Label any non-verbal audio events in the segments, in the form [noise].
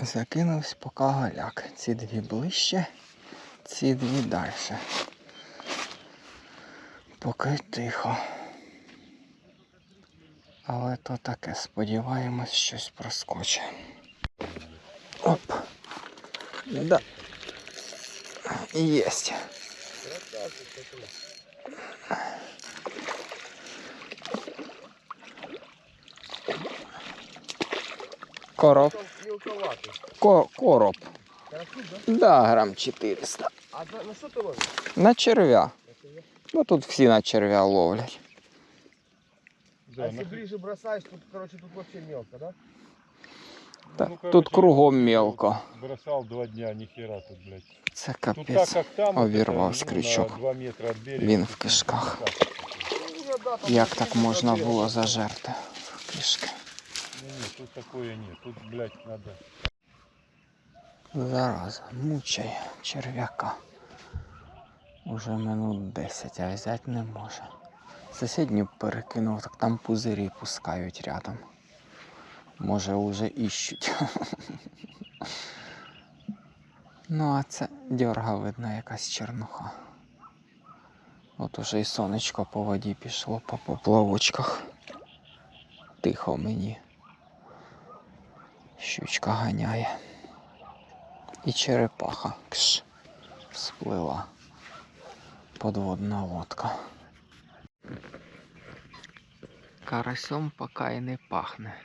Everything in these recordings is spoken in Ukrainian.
Закинувся поки голяк. Ці дві ближче, ці дві далі. Поки тихо. Але то таке, сподіваємось, щось проскоче. Оп. Да. Єсть. Короб Мелковатый. Ко короб. Карасик, да? Да, грам 400. А на, на что ты ловишь? На червя. Это я. Ну тут всі на червя ловлять. а если ближе бросаешь, тут, короче, тут вообще мелко, да? Та, Ну, короче, тут кругом мелко. Бросал два дня, нихера тут, блядь. Це Тут так, капець. как там. вот обірвався это, ну, крючок. На 2 метра от берега. Він тут в кишках. так. Ну, я, да, там Як вот так ближе можна до берега. було зажерти кішки? Ну, нет, тут такое нет. Тут, блядь, надо. Зараза, мучає черв'яка. Уже минут 10, а взяти не може. Сусідню перекинув, так там пузирі пускають рядом. Може уже іщуть. [laughs] Ну, а це дьорга видно якась чернуха. От уже і сонечко по воді пішло по поплавочках. Тихо мені. Щучка ганяє. І черепаха кш, сплила. Подводна лодка. Карасем поки і не пахне.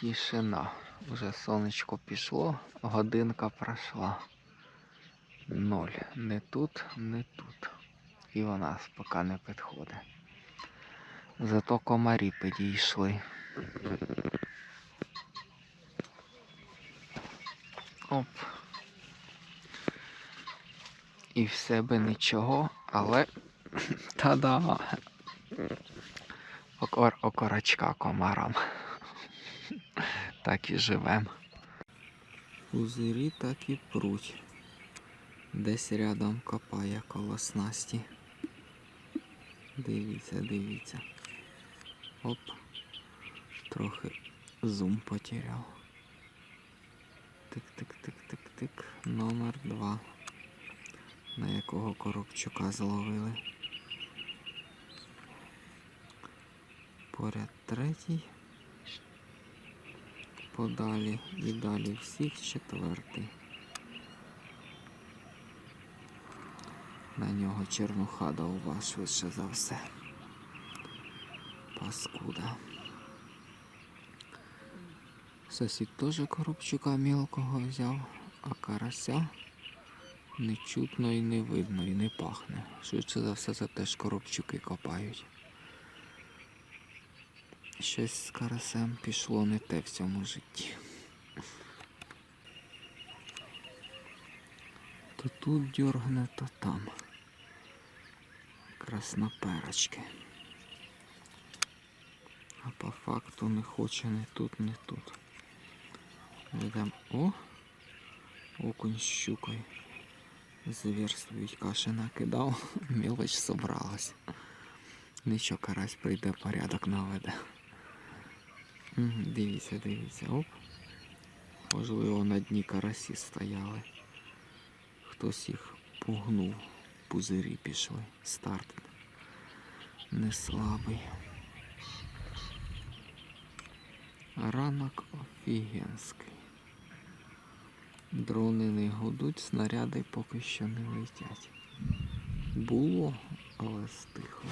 Тишина. Уже сонечко пішло, годинка пройшла. Ноль. Не тут, не тут. І нас поки не підходить. Зато комарі підійшли. Оп. І в себе нічого, але [laughs] та-да. Окор, окорочка комарам. Так і живем. Пузирі так і пруть. Десь рядом копає коло снасті. Дивіться, дивіться. Оп. Трохи зум потеряв. Тик-тик-тик-тик-тик. Номер два. На якого коробчука зловили. Поряд третій. Подалі і далі всіх четвертий. На нього чернуха довга швидше за все. Паскуда. Сусід теж коробчука мілкого взяв, а карася не чутно і не видно, і не пахне. Швидше за все, це теж коробчуки копають. Щось з карасем пішло не те в цьому житті. То тут дьоргне, то там. Красноперочки. А по факту не хоче не тут, не тут. Ведем. О! Окунь з щукою. Зверствують каші накидав, [laughs] мілоч собралась. Нічого, карась прийде, порядок наведе. Дивіться, дивіться, оп. Можливо, на дні карасі стояли. Хтось їх пугнув, пузирі пішли. Старт не слабий. Ранок офігенський. Дрони не гудуть, снаряди поки що не летять. Було, але стихло.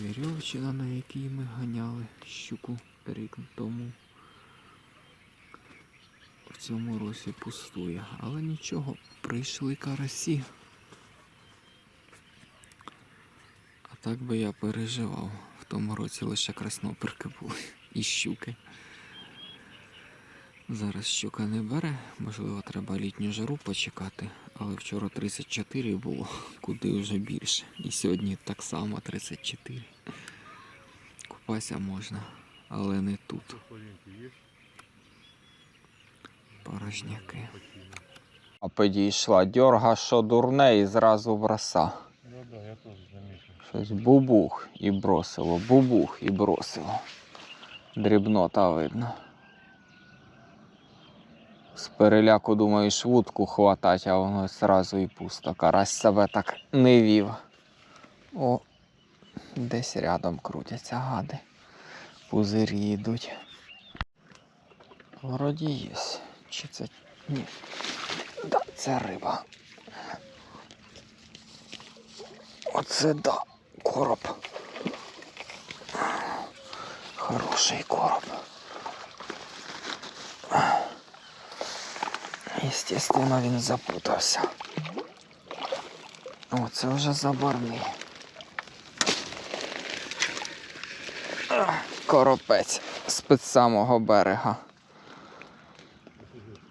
Вірьовчина, на якій ми ганяли щуку рік тому. В цьому році пустує. Але нічого, прийшли карасі. А так би я переживав. В тому році лише красноперки були і щуки. Зараз щука не бере, можливо, треба літню жару почекати, але вчора 34 було, куди вже більше. І сьогодні так само 34. Купатися можна, але не тут. Порожняки. А підійшла дьорга, що дурне, і зразу броса. Ну. Щось бубух і бросило, бубух і бросило. Дрібнота видно. З переляку думаєш вудку хватать, а воно зразу і пусто. Карась себе так не вів. О, десь рядом крутяться гади. Пузирі йдуть. Вроді є. Чи це. Ні. Да, це риба. Оце да, короб. Хороший короб. Естественно, він запутався. О, це вже заборний. Коропець з-під самого берега.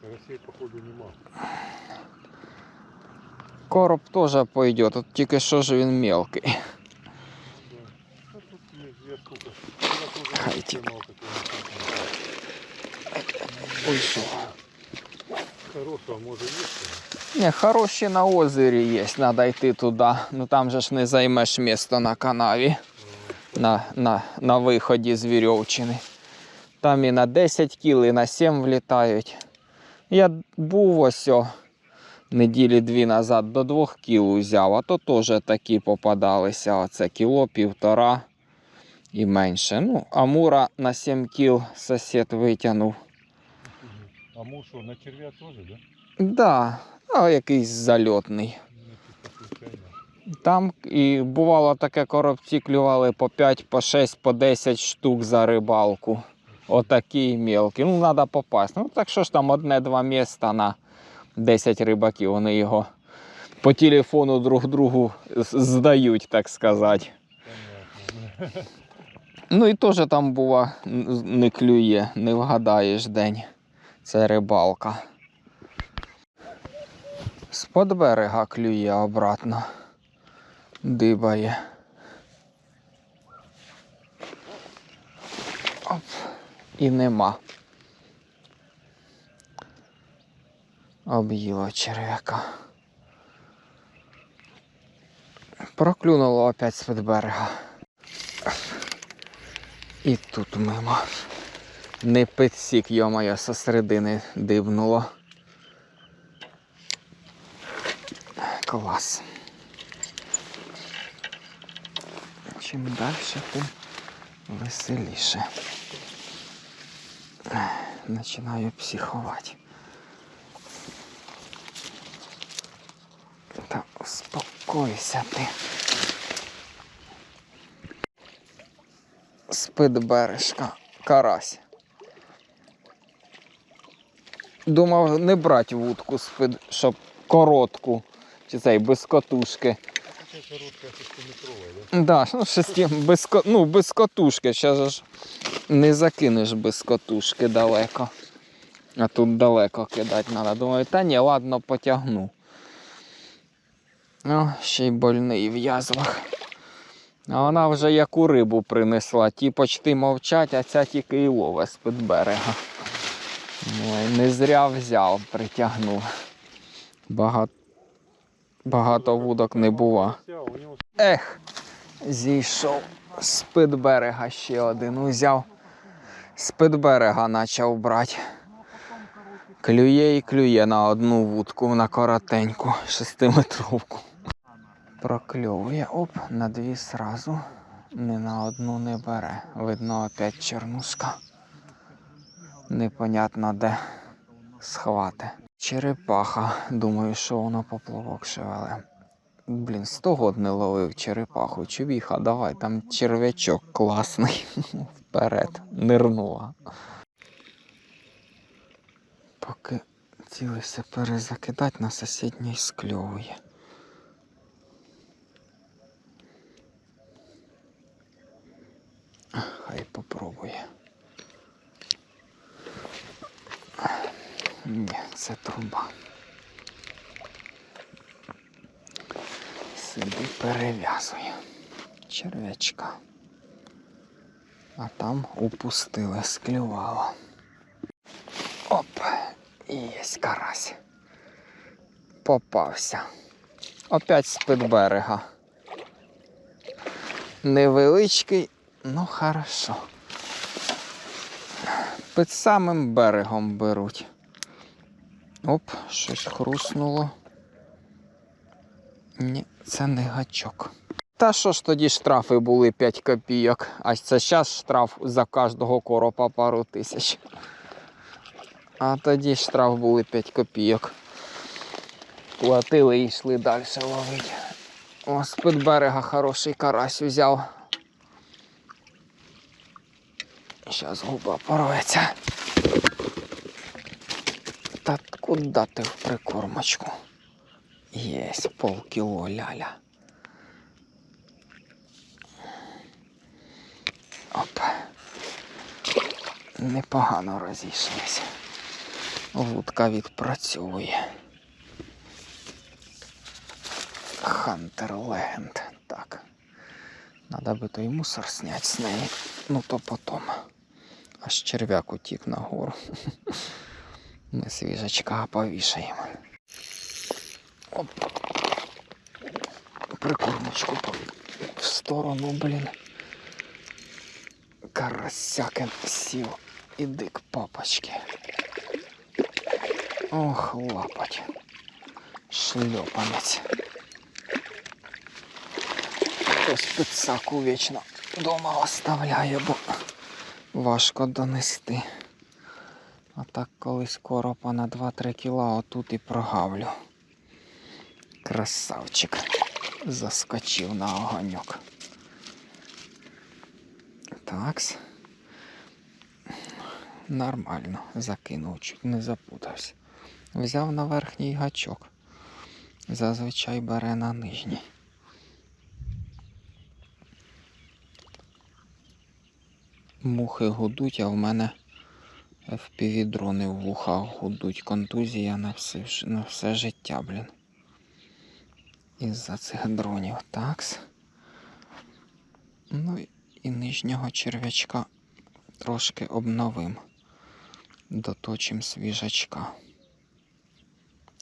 Карасей, походу, нема. Короб теж пойде, тут тільки що ж він мелкий. Хай не тебе. Хорошего, может, есть? Не, хороші на озері є, треба йти туди. Ну там же ж не займеш місто на канаві, на, на, на виході з Вірьовчини. Там і на 10 кіл, і на 7 влітають. Я був ось о, неділі дві назад до 2 кіл узяв, а то теж такі попадалися. Оце кіло, півтора і менше. Ну, амура на 7 кіл сусід витягнув. А муж что, на червя тоже, да? Да, а якийсь зальотний. Там і бувало таке, коробці клювали по 5, по 6, по 10 штук за рибалку. Отакі мілкі. Ну, треба попасти. Ну, так що ж там одне-два міста на 10 рибаків. Вони його по телефону друг другу здають, так сказати. Ну і теж там бува не клює, не вгадаєш день. Це рибалка. З-под берега клює обратно. Дибає. Оп. І нема. Об'їло черв'яка. Проклюнуло опять з-під берега. І тут мимо. Не підсік, йо-моє, со середини дибнуло. Клас. Чим далі, тим веселіше. Починаю психувати. Та успокойся ти. З-під бережка карась. Думав не брати вудку щоб коротку, чи цей без котушки. Такая короткая, шестиметровая, да? Да, ну, шесті, без, ну, без котушки. Зараз ж не закинеш без котушки далеко. А тут далеко кидати треба. Думаю, та ні, ладно, потягну. О, ще й больний в язвах. А вона вже яку рибу принесла. Ті почти мовчать, а ця тільки і лове з-під берега. Ой, не зря взяв, притягнув. Багато, багато вудок не него Ех, зійшов з-під берега ще один узяв. З-під берега почав брати. Клює і клює на одну вудку, на коротеньку, шестиметровку. Прокльовує, оп, на дві сразу. Ні на одну не бере. Видно, опять чернушка. Непонятно де схвати. Черепаха. Думаю, що воно поплавок шевеле. Блін, сто год не ловив черепаху. Чувіха, давай, там черв'ячок класний. [laughs] Вперед, нирнула. Поки цілився перезакидати, на сусідній скльовує. Хай попробує. Ні, це труба. Сиди перев'язує черв'ячка. А там упустили, склювало. Оп, і єсть карась. Попався. Опять з-під берега. Невеличкий, ну хорошо. Під самим берегом беруть. Оп, щось хруснуло. Ні, це не гачок. Та що ж тоді штрафи були 5 копійок, а це зараз штраф за кожного коропа пару тисяч. А тоді штраф були 5 копійок. Платили і йшли далі ловити. О, з-під берега хороший карась взяв. Зараз губа порветься. Та куди ти в прикормочку? Єсть полкіло ляля. Оп. Непогано розійшлися. Вудка відпрацьовує. Хантер Легенд. Так. Надо би той мусор снять з неї. Ну то потом. Аж черв'як утік нагору. [laughs] Ми свіжачка повішаємо. Оп. Прикормочку в сторону, блін. Карасяки сів. Іди к папочки. Ох, лапать. Шльопанець. Хтось підсаку вічно дома оставляє, бо важко донести. А так колись коропа на 2-3 кіла отут і прогавлю. Красавчик. Заскочив на огоньок. Такс. Нормально закинув, чуть не запутався. Взяв на верхній гачок. Зазвичай бере на нижній. Мухи гудуть, а в мене FPV-дрони в вухах гудуть. Контузія на все, на все життя, блін. Із-за цих дронів. Такс. Ну і- нижнього черв'ячка трошки обновим. Доточим свіжачка.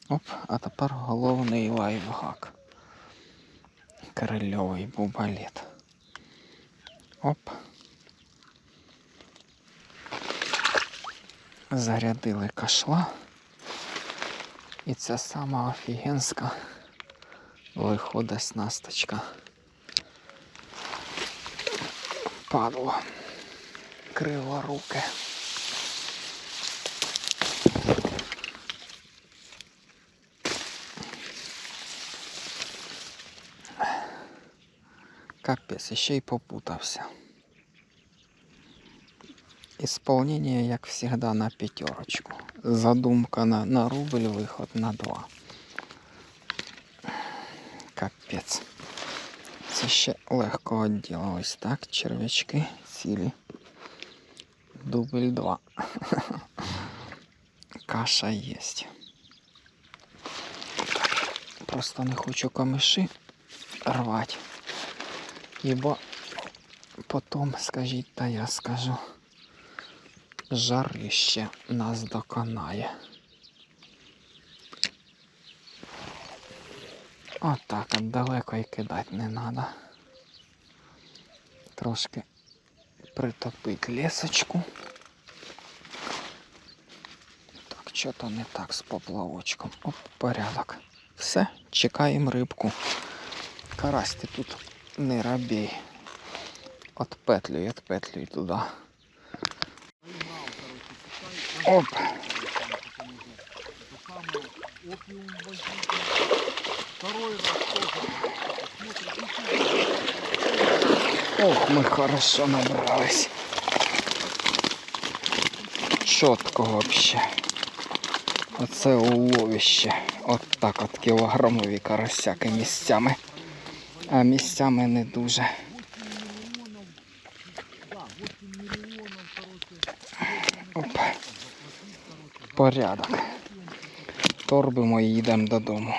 Оп, а тепер головний лайфхак. Крильовий бубалет. Оп. Зарядили кашла. І це сама офігенська виходить снасточка. Падло. Криворуке. Капець, ще й попутався. Исполнение, як всегда, на пятерочку. Задумка на, на рубль, виход на два. Капець. Це ще легко відділилось, так? Черв'ячки цілі. Дубль 2. [laughs] Каша єсть. Просто не хочу камиші рвати. Ібо потім скажіть, та я скажу. Жарище нас доконає. Отак от далеко і кидати не треба. Трошки притопить лісочку. Так, що то не так з поплавочком. Оп, порядок. Все, чекаємо рибку. Карась ти тут не робій. Отпетлюй, отпетлюй туди. Оп. Ох, мы хорошо набрались. Чітко вообще. Оце уловище. От так от кілограмові карасяки місцями. А місцями не дуже. Порядок. Торбимо і їдемо додому.